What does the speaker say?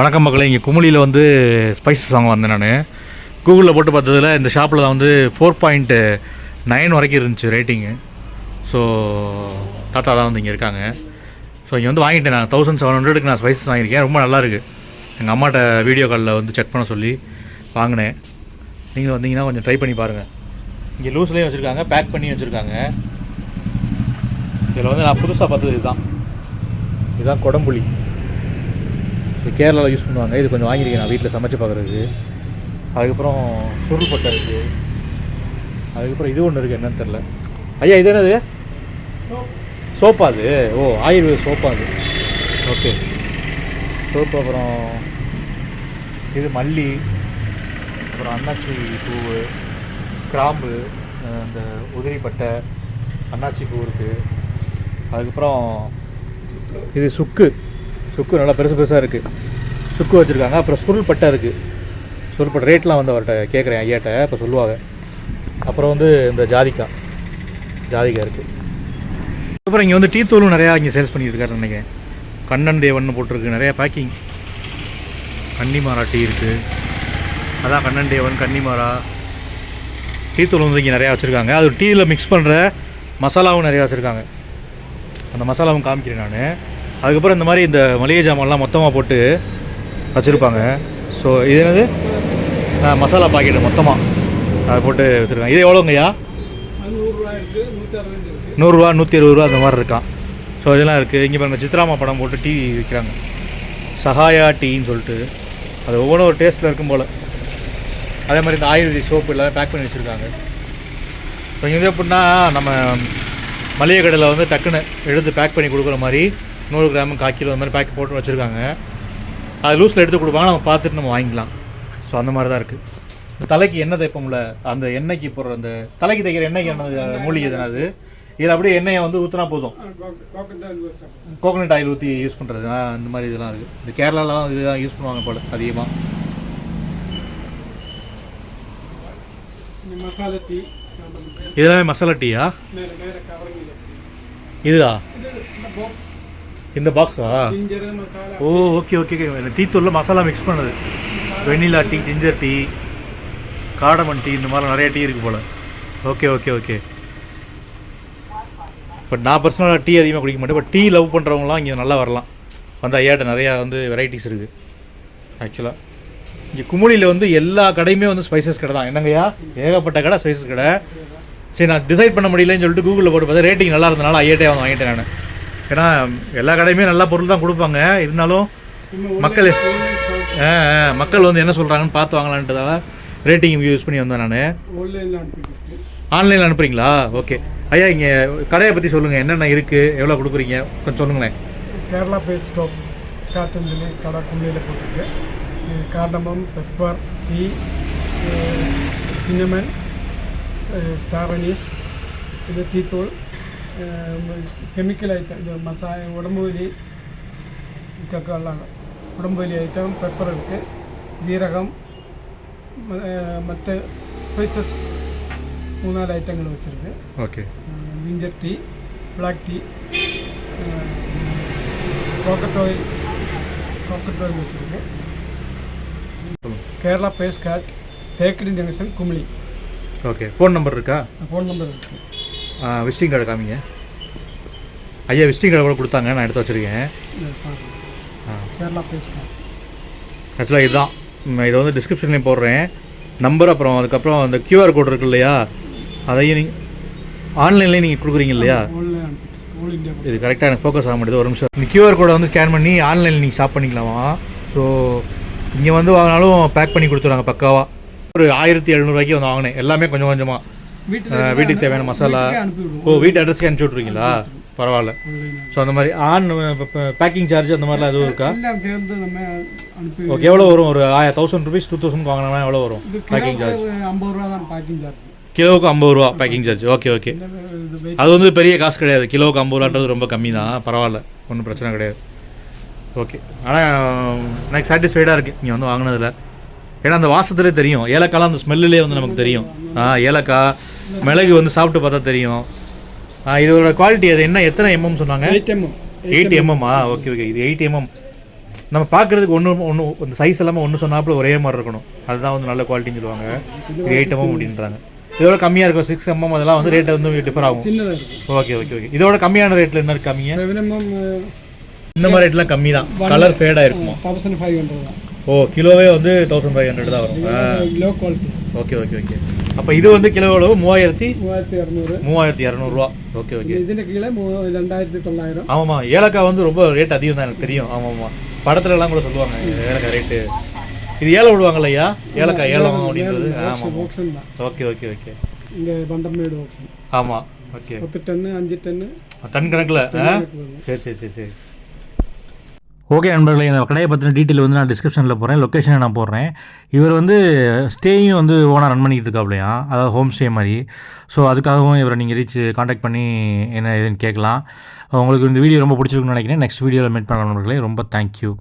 வணக்கம் மக்களே இங்கே குமுளியில் வந்து ஸ்பைசஸ் வாங்க வந்தேன் நான். கூகுளில் போட்டு பார்த்ததுல இந்த ஷாப்பில் தான் வந்து ஃபோர் பாயிண்ட் நைன் வரைக்கும் இருந்துச்சு ரேட்டிங்கு ஸோ தாத்தா தான் வந்து இங்கே இருக்காங்க. ஸோ இங்கே வந்து வாங்கிட்டேன் நான். தௌசண்ட் செவன் ஹண்ட்ரடுக்கு நான் ஸ்பைசஸ் வாங்கியிருக்கேன். ரொம்ப நல்லாயிருக்கு எங்கள் அம்மாட்ட வீடியோ காலில் வந்து செக் பண்ண சொல்லி வாங்கினேன். நீங்கள் வந்தீங்கன்னா கொஞ்சம் ட்ரை பண்ணி பாருங்கள் இங்கே லூஸ்லேயும் வச்சுருக்காங்க பேக் பண்ணி வச்சுருக்காங்க. இதில் வந்து நான் புதுசாக பார்த்தது இதுதான். இதுதான் குடம்புளி இது கேரளாவில் யூஸ் பண்ணுவாங்க. இது கொஞ்சம் வாங்கியிருக்கேன் நான் வீட்டில் சமைச்சு பார்க்குறதுக்கு அதுக்கப்புறம் சுருள் பட்டை இருக்குது அதுக்கப்புறம் இது ஒன்று இருக்குது என்னன்னு தெரில ஐயா இது என்னது? சோப்பா அது? ஓ ஆயுர்வேத சோப்பா அது. ஓகே சோப்பு அப்புறம் இது மல்லி அப்புறம் அன்னாச்சி பூவு கிராம்பு அந்த இந்த உதிரி அன்னாச்சி பூ இருக்குது அதுக்கப்புறம் இது சுக்கு. சுக்கு நல்லா பெருசு பெருசாக இருக்குது சுக்கு வச்சுருக்காங்க. அப்புறம் சுருள் பட்டை இருக்குது சுருள் பட்டை ரேட்லாம் வந்து அவர்கிட்ட கேட்குறேன் ஐயாட்ட. இப்போ சொல்லுவாங்க. அப்புறம் வந்து இந்த ஜாதிக்காய் ஜாதிக்காய் இருக்குது அப்புறம் இங்கே வந்து டீ தூளும் நிறையா இங்கே சேல்ஸ் பண்ணிட்டு நினைக்கிறேன். கண்ணன் தேவன் போட்டிருக்கு. நிறையா பேக்கிங் கன்னிமாரா டீ இருக்குது அதான் கண்ணன் தேவன் கன்னிமாரா டீ தூள் வந்து இங்கே நிறையா வச்சுருக்காங்க. அது டீயில் மிக்ஸ் பண்ணுற மசாலாவும் நிறையா வச்சுருக்காங்க. அந்த மசாலாவும் காமிக்கிறேன் நான். அதுக்கப்புறம் இந்த மாதிரி இந்த மளிகை ஜாமான்லாம் மொத்தமாக போட்டு வச்சுருப்பாங்க. ஸோ இது என்னது? மசாலா பாக்கெட்டு மொத்தமாக அதை போட்டு வச்சுருக்காங்க. இது எவ்வளோங்கய்யா நூறுரூவா நூற்றி அறுபது ரூபா அந்த மாதிரி இருக்கான் ஸோ இதெல்லாம் இருக்குது இங்கே பாருங்க சித்ராமா படம் போட்டு டீ விற்கிறாங்க சஹாயா டீன்னு சொல்லிட்டு. அது ஒவ்வொன்றும் ஒரு டேஸ்ட்டில் இருக்கும் போல். அதே மாதிரி இந்த ஆயுர்வேதிக் சோப்பு எல்லாம் பேக் பண்ணி வச்சுருக்காங்க. இப்போ இங்கே எப்படின்னா நம்ம மளிகை கடையில் வந்து டக்குன்னு எடுத்து பேக் பண்ணி கொடுக்குற மாதிரி நூறு கிராம் கால் கிலோ அந்த மாதிரி பேக் போட்டு வச்சுருக்காங்க. அது லூஸில் எடுத்து கொடுப்பாங்க நம்ம பார்த்துட்டு நம்ம வாங்கிக்கலாம். ஸோ அந்த மாதிரி தான் இருக்குது இந்த தலைக்கு எண்ணெய் தைப்போம்ல அந்த எண்ணெய்க்கு போடுற அந்த தலைக்கு தைக்கிற எண்ணெய்க்கு எண்ணெய் மூலிகை தானே அது? இதில் அப்படியே எண்ணெயை வந்து ஊற்றினா போதும். கோகனட் ஆயில் ஊற்றி யூஸ் பண்ணுறது அந்த மாதிரி இதெல்லாம் இருக்குது இந்த கேரளாலாம் இதுதான் யூஸ் பண்ணுவாங்க போல அதிகமாக இதெல்லாமே மசாலா டீயா? இதுதா இது இந்த பாக்ஸ் ஓ ஓகே ஓகே ஓகே டீ தூளில் மசாலா மிக்ஸ் பண்ணது. Vanilla tea ginger tea cardamom tea இந்த மாதிரி நிறைய டீ இருக்குது போல். ஓகே ஓகே ஓகே பட் நான் பர்சனலாக டீ அதிகமாக குடிக்க மாட்டேன். பட் டீ லவ் பண்ணுறவங்களாம் இங்கே நல்லா வரலாம். வந்து ஐயாட்ட நிறையா வந்து வெரைட்டிஸ் இருக்குது ஆக்சுவலாக இங்கே குமுளியில் வந்து எல்லா கடையுமே வந்து ஸ்பைசஸ் கடை தான். என்னங்கய்யா? ஏகப்பட்ட கடை ஸ்பைசஸ் கடை. சரி நான் டிசைட் பண்ண முடியலன்னு சொல்லிட்டு கூகுளில் போட்டு பார்த்தா ரேட்டிங் நல்லா இருந்தனால ஐயாட்டே வந்து வாங்கிட்டேன் நான். ஏன்னா எல்லா கடையுமே நல்ல பொருள் தான் கொடுப்பாங்க. இருந்தாலும் மக்கள் மக்கள் வந்து என்ன சொல்கிறாங்கன்னு பார்த்து வாங்கலான்ட்டதால ரேட்டிங் யூஸ் பண்ணி வந்தேன் நான். ஆன்லைனில் அனுப்புறீங்களா? ஓகே ஐயா இங்கே கடையை பற்றி சொல்லுங்கள் என்னென்ன இருக்குது எவ்வளோ கொடுக்குறீங்க? கொஞ்சம் சொல்லுங்களேன். கேரளா பேஸ் ஸ்டாப் காட்டன் சொல்லி கடை குள்ளையில் போட்டிருக்கு cardamom pepper tea cinnamon star anise இது டீத்தூள் கெமிக்கல் ஐட்டம் இது மசா உடம்பு வலி இதுக்கெல்லாம் உடம்பு வலி ஐட்டம் பெப்பர் இருக்குது ஜீரகம் ம- அஹ் மற்ற ஸ்பைசஸ் மூணாலு ஐட்டங்கள் வச்சுருக்கு. Okay. Ginger tea black tea coconut oil coconut oil வச்சுருக்கு. கேரளா பேஸ் God Thekkady junction Kumily okay. Phone number இருக்கா? ஃபோன் நம்பர் இருக்குது விசிட்டிங் கார்டு காமிங்க. ஐயா விசிட்டிங் கார்டு கூட கொடுத்தாங்க நான் எடுத்து வச்சுருக்கேன். ஆக்சுவலாக இதுதான். இதை வந்து டிஸ்கிரிப்ஷன்லேயும் போடுறேன். நம்பர் அப்புறம் அதுக்கப்புறம் அந்த கியூஆர் கோட் இருக்கு இல்லையா? அதையும் நீங்கள் ஆன்லைன்லேயும் நீங்கள் கொடுக்குறீங்க இல்லையா? இது கரெக்டாக எனக்கு ஃபோக்கஸ் ஆக மாட்டேது. ஒரு நிமிஷம். இந்த கியூஆர் கோடை வந்து ஸ்கேன் பண்ணி ஆன்லைனில் நீங்கள் ஷாப் பண்ணிக்கலாமா? ஸோ இங்கே வந்து வாங்கினாலும் பேக் பண்ணி கொடுத்துருவாங்க பக்காவாக ஒரு ஆயிரத்தி எழுநூறுவாய்க்கு வந்து வாங்கினேன். எல்லாமே கொஞ்சம் கொஞ்சமாக வீட்டுக்கு தேவையான மசாலா. ஓ வீட்டு அட்ரஸ்க்கு அனுப்பிச்சி விட்ருவீங்களா பரவாயில்ல. ஸோ அந்த மாதிரி ஆன் பேக்கிங் சார்ஜ் அந்த மாதிரிலாம் எதுவும் இருக்கா? எல்லாம் சேர்ந்து நம்ம அனுப்பி ஓகே எவ்வளோ வரும்? ஒரு ஆயிரம் தௌசண்ட் ருபீஸ் டூ தௌசண்ட் வாங்கினா எவ்வளோ வரும் பேக்கிங் சார்ஜ் ஐம்பது ரூபா தான் பேக்கிங் சார்ஜ் கிலோவுக்கு ஐம்பது ரூபா பேக்கிங் சார்ஜ் ஓகே ஓகே அது வந்து பெரிய காசு கிடையாது. கிலோவுக்கு ஐம்பது ரூபான்றது ரொம்ப கம்மி தான். பரவாயில்ல. ஒன்றும் பிரச்சனை கிடையாது. ஓகே ஆனால் எனக்கு சாட்டிஸ்ஃபைடாக இருக்குது இங்கே வந்து வாங்கினதில். ஏன்னா அந்த வாசத்துலேயே தெரியும். ஏலக்காய்லாம் அந்த ஸ்மெல்லுலேயே வந்து நமக்கு தெரியும். ஆ ஏலக்காய் மிளகு வந்து சாப்பிட்டு பார்த்தா தெரியும். இதோட குவாலிட்டி அது என்ன? எத்தனை எம்எம் சொன்னாங்க? எயிட் எம்எம் எயிட் எம்எம்மா ஓகே ஓகே இது எயிட் எம்எம் நம்ம பார்க்குறதுக்கு ஒன்று ஒன்று இந்த சைஸ் எல்லாமே ஒன்று சொன்னாப்புல ஒரே மாதிரி இருக்கணும். அதுதான் வந்து நல்ல குவாலிட்டின்னு சொல்லுவாங்க. இது எயிட் எம்எம் அப்படின்றாங்க. இதோட கம்மியாக இருக்கும். சிக்ஸ் எம்எம் அதெல்லாம் வந்து ரேட் வந்து டிஃபர் ஆகும். ஓகே ஓகே ஓகே இதோட கம்மியான ரேட்டில் என்ன இருக்கு கம்மியாக செவன் எம்எம் இந்த மாதிரி ரேட்லாம் கம்மி தான் கலர் ஃபேடாக இருக்குமா தௌசண்ட் ஃபைவ் ஹண்ட்ரட் ஓ கிலோவே வந்து தௌசண்ட் ஃபைவ் ஹண்ட்ரட் தான் வரும். Kilo quality okay okay okay அப்போ இது வந்து கிலோ அளவு மூவாயிரத்தி மூவாயிரத்தி இரநூறு மூவாயிரத்தி இரநூறுவா ஓகே ஓகே இதுல கீழே ரெண்டாயிரத்தி தொள்ளாயிரம். ஆமாம்மா ஏலக்காய் வந்து ரொம்ப ரேட் அதிகம் தான் எனக்கு தெரியும். ஆமாம். ஆமாம் படத்துல எல்லாம் கூட சொல்லுவாங்க ஏலக்காய் ரேட்டு இது ஏலம் விடுவாங்க இல்லையா ஏலக்காய் ஏலம் அப்படின்றது. ஆமாம். ஓகே ஓகே ஓகே இங்கே பண்டமேடு ஆமாம் ஓகே பத்து டன்னு அஞ்சு டன்னு. டன் கணக்கில். சரி சரி சரி சரி. ஓகே நண்பர்களே இந்த கடையை பற்றின டீட்டெயில் வந்து நான் டிஸ்கிரிப்ஷனில் போகிறேன் லொக்கேஷனை நான் போடுறேன். இவர் வந்து ஸ்டேயும் வந்து ஓனாக ரன் பண்ணிக்கிட்டு இருக்காப்லையா? அதாவது ஹோம் ஸ்டே மாதிரி. ஸோ அதுக்காகவும் இவரை நீங்கள் ரீச் காண்டாக்ட் பண்ணி என்ன ஏதுன்னு கேட்கலாம். உங்களுக்கு இந்த வீடியோ ரொம்ப பிடிச்சிருக்குன்னு நினைக்கிறேன். நெக்ஸ்ட் வீடியோவில் மீட் பண்ணலாம் நண்பர்களே. ரொம்ப தேங்க்யூ